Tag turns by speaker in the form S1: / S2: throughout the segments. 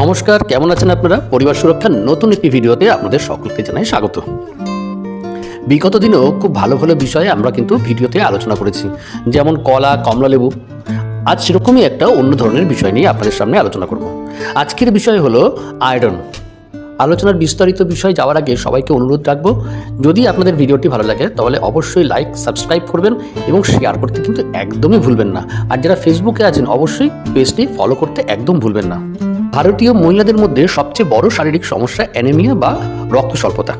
S1: নমস্কার, কেমন আছেন আপনারা? পরিবার সুরক্ষার নতুন একটি ভিডিওতে আপনাদের সকলকে জানাই স্বাগত। বিগত দিনেও খুব ভালো ভালো বিষয়ে আমরা কিন্তু ভিডিওতে আলোচনা করেছি, যেমন কলা, কমলা লেবু। আজ সেরকমই একটা অন্য ধরনের বিষয় নিয়ে আপনাদের সামনে আলোচনা করব। আজকের বিষয় হলো আয়রন। আলোচনার বিস্তারিত বিষয় যাওয়ার আগে সবাইকে অনুরোধ রাখব, যদি আপনাদের ভিডিওটি ভালো লাগে তাহলে অবশ্যই লাইক, সাবস্ক্রাইব করবেন এবং শেয়ার করতে কিন্তু একদমই ভুলবেন না। আর যারা ফেসবুকে আছেন, অবশ্যই পেজটি ফলো করতে একদম ভুলবেন না। ভারতীয় মহিলাদের মধ্যে সবচেয়ে বড় শারীরিক সমস্যা অ্যানেমিয়া বা রক্ত স্বল্পতা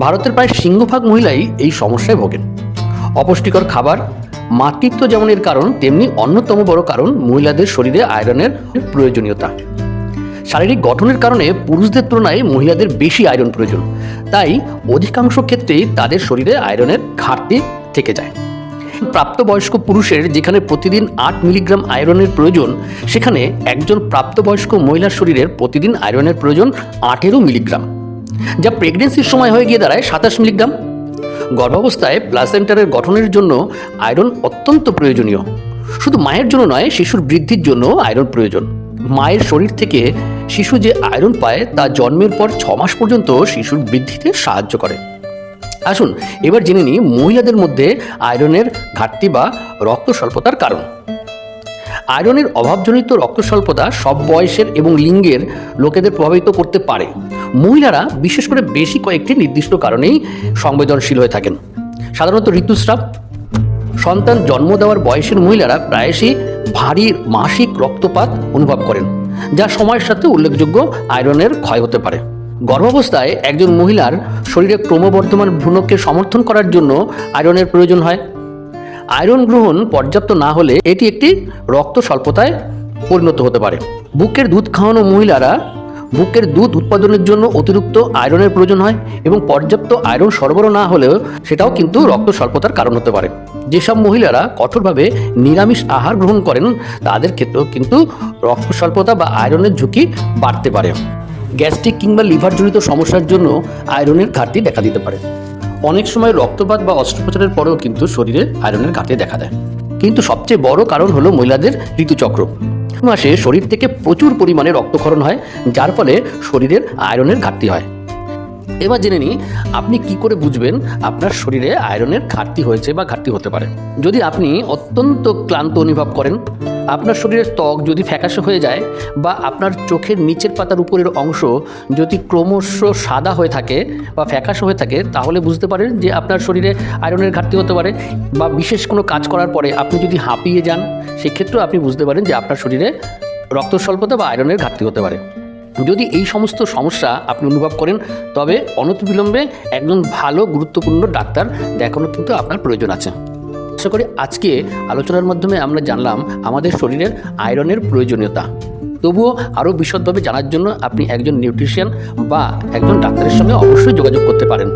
S1: ভারতের প্রায় সিংহভাগ মহিলাই এই সমস্যায় ভোগেন। অপুষ্টিকর খাবার, মাতৃত্ব যেমন এর কারণ, তেমনি অন্যতম বড় কারণ মহিলাদের শরীরে আয়রনের প্রয়োজনীয়তা। শারীরিক গঠনের কারণে পুরুষদের তুলনায় মহিলাদের বেশি আয়রন প্রয়োজন। তাই অধিকাংশ ক্ষেত্রেই তাদের শরীরে আয়রনের ঘাটতি থেকে যায়। প্রাপ্তবয়স্ক পুরুষের যেখানে প্রতিদিন আট মিলিগ্রাম আয়রনের প্রয়োজন, সেখানে একজন প্রাপ্তবয়স্ক মহিলার শরীরের প্রতিদিন আয়রনের প্রয়োজন আঠেরো মিলিগ্রাম। যা প্রেগনেন্সির সময় হয়ে গিয়ে দাঁড়ায় সাতাশ মিলিগ্রাম। গর্ভাবস্থায় প্লাসেন্টারের গঠনের জন্য আয়রন অত্যন্ত প্রয়োজনীয়। শুধু মায়ের জন্য নয়, শিশুর বৃদ্ধির জন্য আয়রন প্রয়োজন। মায়ের শরীর থেকে শিশু যে আয়রন পায়, তা জন্মের পর ছ মাস পর্যন্ত শিশুর বৃদ্ধিতে সাহায্য করে। আসুন, এবার জেনে নিই মহিলাদের মধ্যে আয়রনের ঘাটতি বা রক্ত স্বল্পতার কারণ। আয়রনের অভাবজনিত রক্ত স্বল্পতা সব বয়সের এবং লিঙ্গের লোকেদের প্রভাবিত করতে পারে। মহিলারা বিশেষ করে বেশি কয়েকটি নির্দিষ্ট কারণেই সংবেদনশীল হয়ে থাকেন। সাধারণত ঋতুস্রাব, সন্তান জন্ম দেওয়ার বয়সের মহিলারা প্রায়শই ভারী মাসিক রক্তপাত অনুভব করেন, যা সময়ের সাথে উল্লেখযোগ্য আয়রনের ক্ষয় হতে পারে। গর্ভাবস্থায় একজন মহিলার শরীরে ক্রমবর্ধমান ভ্রূণকে সমর্থন করার জন্য আয়রনের প্রয়োজন হয়। আয়রন গ্রহণ পর্যাপ্ত না হলে এটি একটি রক্ত স্বল্পতায় পরিণত হতে পারে। বুকের দুধ খাওয়ানো মহিলারা বুকের দুধ উৎপাদনের জন্য অতিরিক্ত আয়রনের প্রয়োজন হয় এবং পর্যাপ্ত আয়রন সরবরাহ না হলেও সেটাও কিন্তু রক্ত স্বল্পতার কারণ হতে পারে। যেসব মহিলারা কঠোরভাবে নিরামিষ আহার গ্রহণ করেন, তাদের ক্ষেত্রেও কিন্তু রক্ত স্বল্পতা বা আয়রনের ঝুঁকি বাড়তে পারে। গ্যাস্ট্রিক কিংবা লিভারজনিত সমস্যার জন্য আয়রনের ঘাটতি দেখা দিতে পারে। অনেক সময় রক্তপাত বা অস্ত্রোপচারের পরেও কিন্তু শরীরে আয়রনের ঘাটতি দেখা দেয়। কিন্তু সবচেয়ে বড় কারণ হলো মহিলাদের ঋতুচক্র। মাসে শরীর থেকে প্রচুর পরিমাণে রক্তক্ষরণ হয়, যার ফলে শরীরের আয়রনের ঘাটতি হয়। এবার জেনে নিই, আপনি কি করে বুঝবেন আপনার শরীরে আয়রনের ঘাটতি হয়েছে বা ঘাটতি হতে পারে? যদি আপনি অত্যন্ত ক্লান্ত অনুভব করেন আপনার শরীরের ত্বক যদি ফ্যাকাশে হয়ে যায় বা আপনার চোখের নিচের পাতার উপরের অংশ যদি ক্রমশ সাদা হয়ে থাকে বা ফ্যাকাশে হয়ে থাকে, তাহলে বুঝতে পারেন যে আপনার শরীরে আয়রনের ঘাটতি হতে পারে বা বিশেষ কোনো কাজ করার পরে আপনি যদি হাঁপিয়ে যান, সেক্ষেত্রেও আপনি বুঝতে পারেন যে আপনার শরীরে রক্ত স্বল্পতা বা আয়রনের ঘাটতি হতে পারে। যদি এই সমস্ত সমস্যা আপনি অনুভব করেন, তবে অনতিবিলম্বে একজন ভালো গুরুত্বপূর্ণ ডাক্তার দেখানো কিন্তু আপনার প্রয়োজন আছে। আশা করি আজকে আলোচনার মাধ্যমে আমরা জানলাম আমাদের শরীরের আয়রনের প্রয়োজনীয়তা। তবুও আরও বিশদভাবে জানার জন্য আপনি একজন নিউট্রিশিয়ান বা একজন ডাক্তারের সঙ্গে অবশ্যই যোগাযোগ করতে পারেন।